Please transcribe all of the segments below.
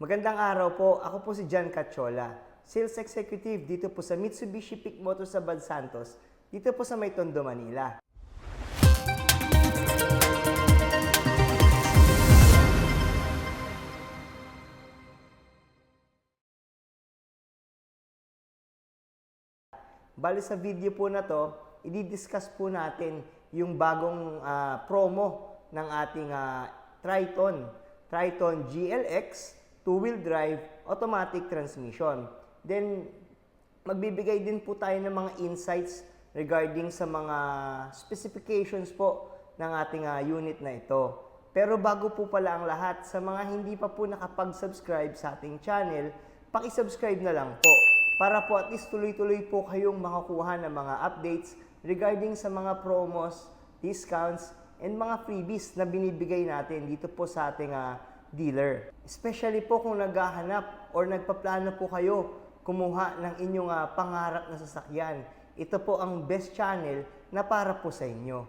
Magandang araw po. Ako po si John Cachola, Sales Executive dito po sa Mitsubishi Peak Motors sa Bad Santos, dito po sa May Tondo, Manila. Bali sa video po na to, i-discuss po natin yung bagong ah, promo ng ating ah, Triton. Triton GLX, two-wheel drive, automatic transmission. Then, magbibigay din po tayo ng mga insights regarding sa mga specifications po ng ating ah, unit na ito. Pero bago po pala ang lahat, sa mga hindi pa po nakapag-subscribe sa ating channel, paki-subscribe na lang po para po at least tuloy-tuloy po kayong makakuha ng mga updates regarding sa mga promos, discounts, and mga freebies na binibigay natin dito po sa ating ah, dealer. Especially po kung naghahanap or nagpaplano po kayo kumuha ng inyong ah, pangarap na sasakyan. Ito po ang best channel na para po sa inyo.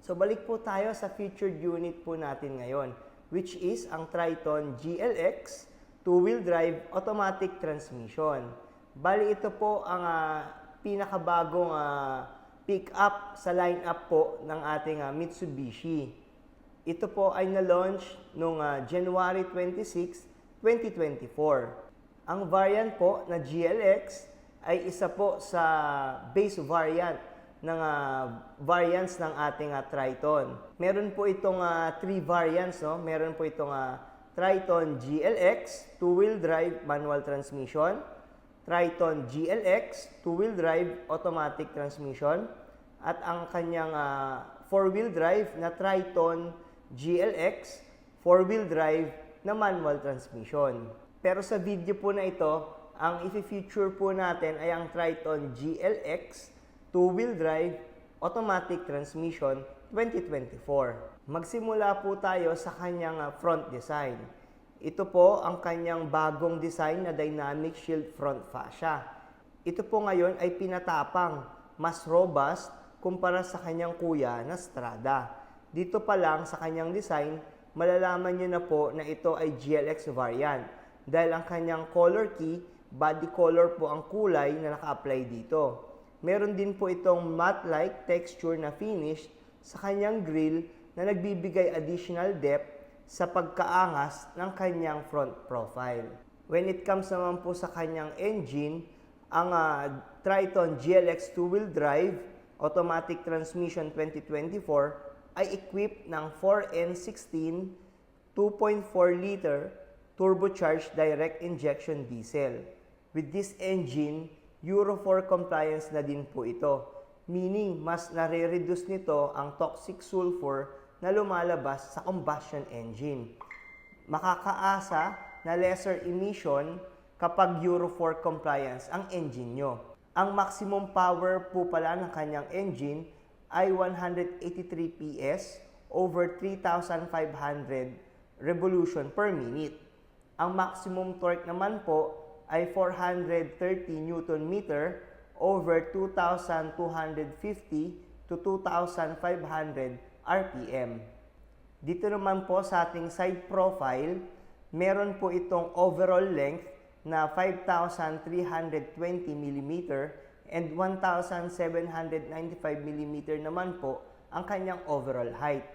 So balik po tayo sa featured unit po natin ngayon, which is ang Triton GLX two-wheel drive automatic transmission. Bali ito po ang ah, pinakabagong ah, pick-up sa line-up po ng ating ah, Mitsubishi. Ito po ay na-launch noong ah, January 26, 2024. Ang variant po na GLX ay isa po sa base variant ng ah, variants ng ating ah, Triton. Meron po itong ah, three variants, no? Meron po itong ah, Triton GLX, two-wheel drive manual transmission, Triton GLX, two-wheel drive automatic transmission, at ang kanyang ah, four-wheel drive na Triton GLX, four-wheel drive na manual transmission. Pero sa video po na ito, ang i-feature po natin ay ang Triton GLX, two-wheel drive automatic transmission 2024. Magsimula po tayo sa kanyang ah, front design. Ito po ang kanyang bagong design na dynamic shield front fascia. Ito po ngayon ay pinatapang, mas robust kumpara sa kanyang kuya na Strada. Dito pa lang sa kanyang design, malalaman nyo na po na ito ay GLX variant dahil ang kanyang color key, body color po ang kulay na naka-apply dito. Meron din po itong matte-like texture na finish sa kanyang grill na nagbibigay additional depth sa pagkaangas ng kanyang front profile. When it comes naman po sa kanyang engine, ang ah, Triton GLX two-wheel drive automatic transmission 2024 ay equipped ng 4N16 2.4 liter turbocharged direct injection diesel. With this engine, Euro 4 compliance na din po ito. Meaning, mas nare-reduce nito ang toxic sulfur na lumalabas sa combustion engine. Makakaasa na lesser emission kapag Euro 4 compliance ang engine nyo. Ang maximum power po pala ng kanyang engine ay 183 PS over 3,500 revolution per minute. Ang maximum torque naman po ay 430 Newton meter over 2,250 to 2,500 RPM. Dito naman po sa ating side profile, meron po itong overall length na 5,320 mm and 1,795 mm naman po ang kanyang overall height.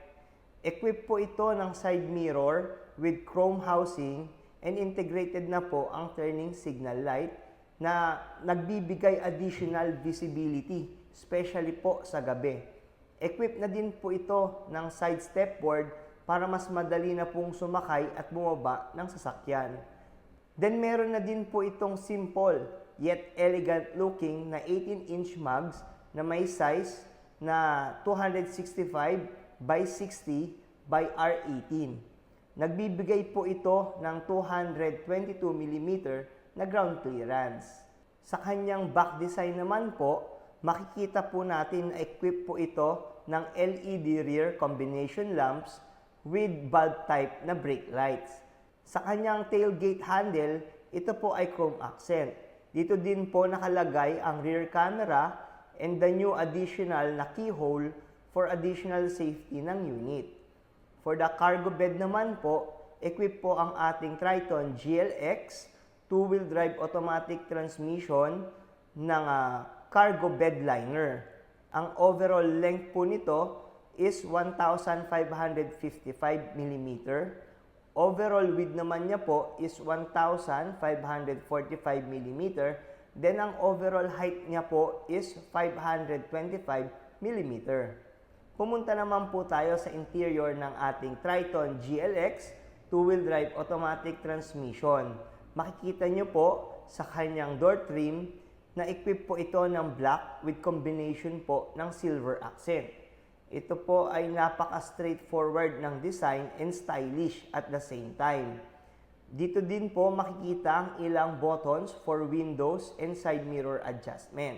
Equipped po ito ng side mirror with chrome housing and integrated na po ang turning signal light na nagbibigay additional visibility, especially po sa gabi. Equipped na din po ito ng side stepboard para mas madali na pong sumakay at bumaba ng sasakyan. Then meron na din po itong simple yet elegant looking na 18-inch mugs na may size na 265 by 60 by R18. Nagbibigay po ito ng 222 mm na ground clearance. Sa kanyang back design naman po, makikita po natin na equip po ito ng LED rear combination lamps with bulb type na brake lights. Sa kanyang tailgate handle, ito po ay chrome accent. Dito din po nakalagay ang rear camera and the new additional na keyhole for additional safety ng unit. For the cargo bed naman po, equip po ang ating Triton GLX two-wheel drive automatic transmission ng ah, cargo bedliner. Ang overall length po nito is 1,555 mm. Overall width naman niya po is 1,545 mm. Then ang overall height niya po is 525 mm. Pumunta naman po tayo sa interior ng ating Triton GLX two-wheel drive automatic transmission. Makikita nyo po sa kanyang door trim na equip po ito ng black with combination po ng silver accent. Ito po ay napaka-straightforward ng design and stylish at the same time. Dito din po makikita ang ilang buttons for windows and side mirror adjustment.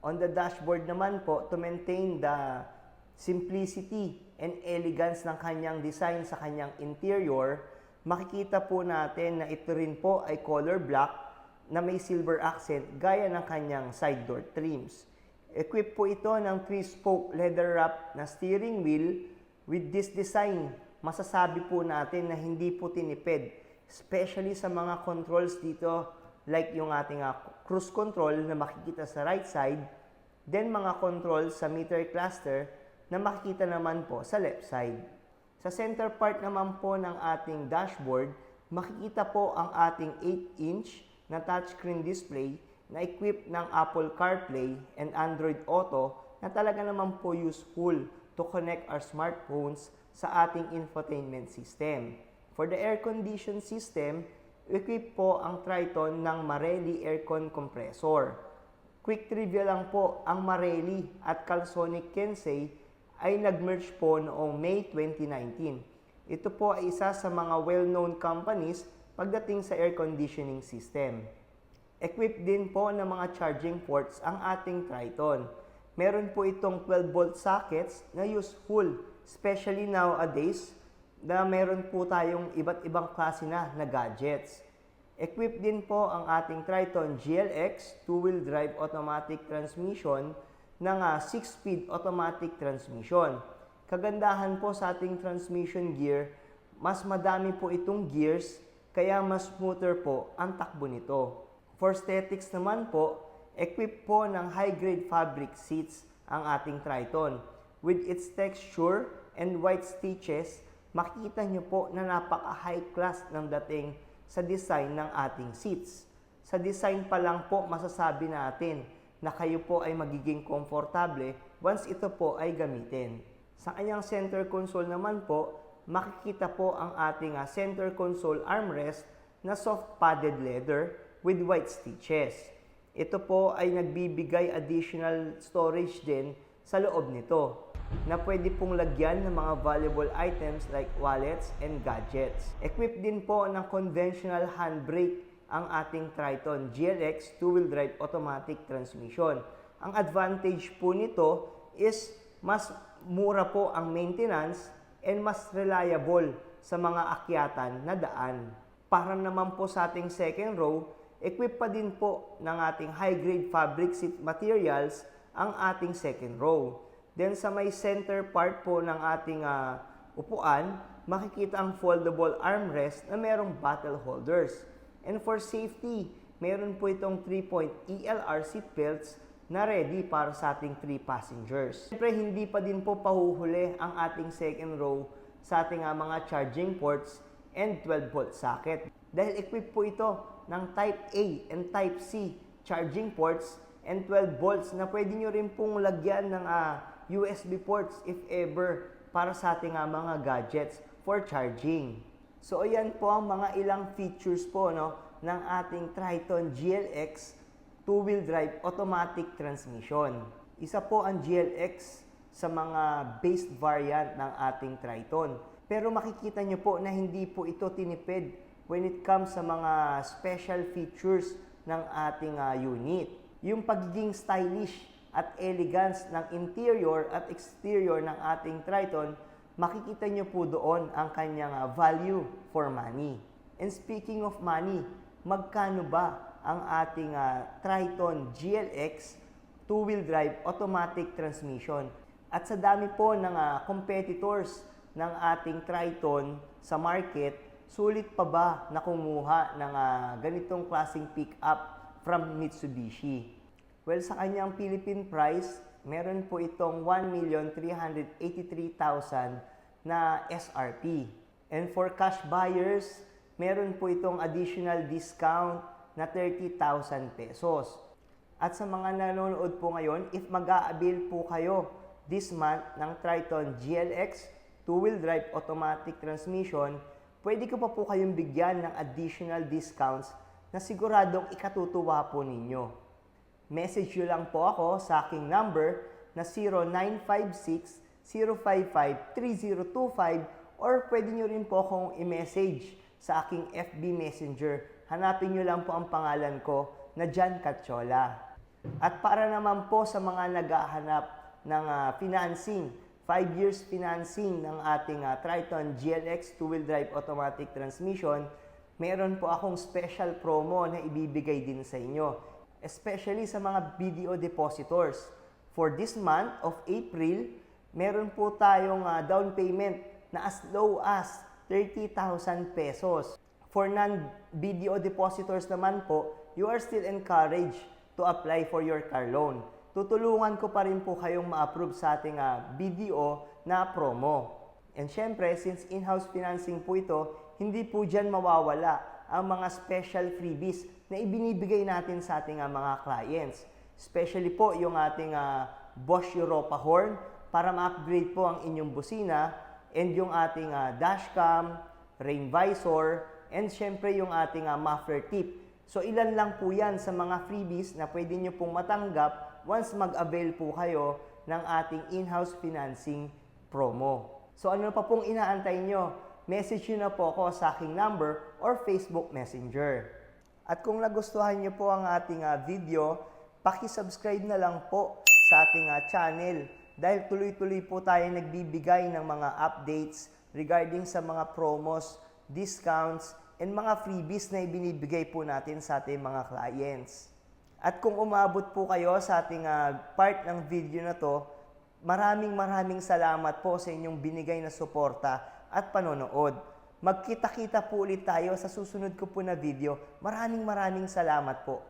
On the dashboard naman po, to maintain the simplicity and elegance ng kanyang design sa kanyang interior, makikita po natin na ito rin po ay color black na may silver accent gaya ng kanyang side door trims. Equipped po ito ng 3-spoke leather wrap na steering wheel. With this design, masasabi po natin na hindi po tinipid, especially sa mga controls dito like yung ating ah, cruise control na makikita sa right side, then mga controls sa meter cluster na makikita naman po sa left side. Sa center part naman po ng ating dashboard, makikita po ang ating 8-inch na touchscreen display na equipped ng Apple CarPlay and Android Auto na talaga naman po useful to connect our smartphones sa ating infotainment system. For the air condition system, equip po ang Triton ng Marelli Aircon Compressor. Quick trivia lang po, ang Marelli at Calsonic Kensei ay nag-merge po noong May 2019. Ito po ay isa sa mga well-known companies pagdating sa air conditioning system. Equipped din po ng mga charging ports ang ating Triton. Meron po itong 12 volt sockets na useful, especially nowadays na meron po tayong iba't ibang klase na na gadgets. Equipped din po ang ating Triton GLX two-wheel drive automatic transmission ng 6-speed automatic transmission. Kagandahan po sa ating transmission gear, mas madami po itong gears kaya mas smoother po ang takbo nito. For aesthetics naman po, equipped po ng high-grade fabric seats ang ating Triton. With its texture and white stitches, makita nyo po na napaka-high class ng dating sa design ng ating seats. Sa design pa lang po masasabi natin na kayo po ay magiging komportable once ito po ay gamitin. Sa kanyang center console naman po, makikita po ang ating ah, center console armrest na soft padded leather with white stitches. Ito po ay nagbibigay additional storage din sa loob nito na pwede pong lagyan ng mga valuable items like wallets and gadgets. Equipped din po ng conventional handbrake ang ating Triton GLX two-wheel drive automatic transmission. Ang advantage po nito is mas mura po ang maintenance and mas reliable sa mga akyatan na daan. Para naman po sa ating second row, equip pa din po ng ating high-grade fabric seat materials ang ating second row. Then sa may center part po ng ating ah, upuan, makikita ang foldable armrest na merong bottle holders. And for safety, meron po itong 3-point ELR seat belts na ready para sa ating 3 passengers. Siyempre, hindi pa din po pahuhuli ang ating second row sa ating ah, mga charging ports and 12 volt socket. Dahil equipped po ito ng Type A and Type C charging ports and 12 volts na pwede nyo rin pong lagyan ng ah, USB ports if ever para sa ating ah, mga gadgets for charging. So ayan po ang mga ilang features po no ng ating Triton GLX two-wheel drive automatic transmission. Isa po ang GLX sa mga based variant ng ating Triton. Pero makikita nyo po na hindi po ito tinipid when it comes sa mga special features ng ating ah, unit. Yung pagiging stylish at elegance ng interior at exterior ng ating Triton, makikita nyo po doon ang kanyang ah, value for money. And speaking of money, magkano ba ang ating ah, Triton GLX two-wheel drive automatic transmission? At sa dami po ng ah, competitors ng ating Triton sa market, sulit pa ba na kumuha ng ah, ganitong klaseng pick-up from Mitsubishi? Well, sa kanyang Philippine price, meron po itong 1,383,000 na SRP. And for cash buyers, meron po itong additional discount na 30,000 pesos. At sa mga nanonood po ngayon, if mag-a-avail po kayo this month ng Triton GLX two-wheel drive automatic transmission, pwede ko pa po kayong bigyan ng additional discounts na siguradong ikatutuwa po ninyo. Message nyo lang po ako sa aking number na 0956-055-3025 or pwede nyo rin po akong i-message sa aking FB Messenger. Hanapin nyo lang po ang pangalan ko na Jan Cachola. At para naman po sa mga naghahanap ng ah, financing, 5 years financing ng ating ah, Triton GLX two-wheel drive automatic transmission, meron po akong special promo na ibibigay din sa inyo. Especially sa mga BDO depositors. For this month of April, meron po tayong ah, down payment na as low as 30,000 pesos. For non-BDO depositors naman po, you are still encouraged to apply for your car loan. Tutulungan ko pa rin po kayong ma-approve sa ating ah, BDO na promo. And syempre, since in-house financing po ito, hindi po dyan mawawala ang mga special freebies na ibinibigay natin sa ating ah, mga clients. Especially po yung ating ah, Bosch Europa horn para ma-upgrade po ang inyong busina and yung ating ah, dashcam, rain visor, and syempre yung ating ah, muffler tip. So ilan lang po yan sa mga freebies na pwede nyo pong matanggap once mag-avail po kayo ng ating in-house financing promo. So ano pa pong inaantay nyo? Message nyo na po ako sa aking number or Facebook Messenger. At kung nagustuhan nyo po ang ating ah, video, paki-subscribe na lang po sa ating ah, channel dahil tuloy-tuloy po tayo nagbibigay ng mga updates regarding sa mga promos, discounts, and mga freebies na ibinibigay po natin sa ating mga clients. At kung umabot po kayo sa ating ah, part ng video na to, maraming maraming salamat po sa inyong binigay na suporta at panonood. Magkita-kita po ulit tayo sa susunod ko po na video. Maraming maraming salamat po.